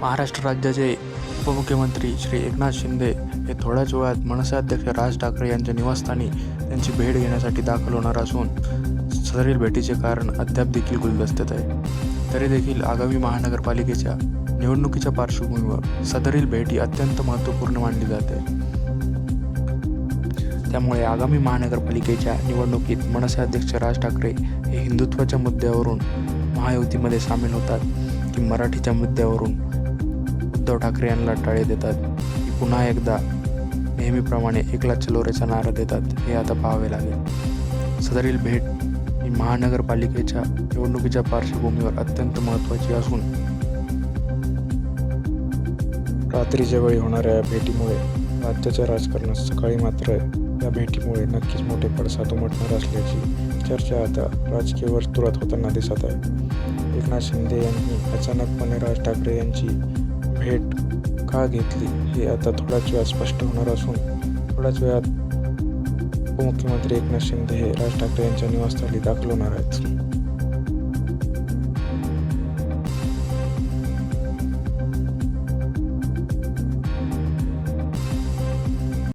महाराष्ट्र राज्याचे उपमुख्यमंत्री श्री एकनाथ शिंदे हे थोड्याच वेळात मनसे अध्यक्ष राज ठाकरे यांच्या निवासस्थानी त्यांची भेट घेण्यासाठी दाखल होणार असून सदरील भेटीचे कारण अद्याप देखील गुलदस्त्यात आहे. तरी देखील आगामी महानगरपालिकेच्या निवडणुकीच्या पार्श्वभूमीवर सदरील भेट ही अत्यंत महत्त्वपूर्ण मानली जाते. त्यामुळे आगामी महानगरपालिकेच्या निवडणुकीत मनसे अध्यक्ष राज ठाकरे हे हिंदुत्वाच्या मुद्द्यावरून महायुतीमध्ये सामील होतात की मराठीच्या मुद्द्यावरून उद्धव ठाकरे यांना टाळे देतात. की पुन्हा एकदा नेहमीप्रमाणे एकला चलोरेचा नारा देतात हे आता पाहावे लागेल. सदरील भेट ही महानगरपालिकेच्या निवडणुकीच्या पार्श्वभूमीवर अत्यंत महत्त्वाची असून रात्रीच्या वेळी होणाऱ्या या भेटीमुळे राज्याच्या राजकारणात सकाळी मात्र या भेटीमुळे नक्कीच मोठे पडसाद उमटणार असल्याची चर्चा आता राजकीय वर्तुळात होताना दिसत आहे. एकनाथ शिंदे यांनी अचानकपणे राज ठाकरे यांची भेट का घेतली हे आता थोड्याच वेळात स्पष्ट होणार असून थोड्याच वेळात उपमुख्यमंत्री एकनाथ शिंदे हे राज ठाकरे यांच्या निवासस्थानी दाखल होणार आहेत.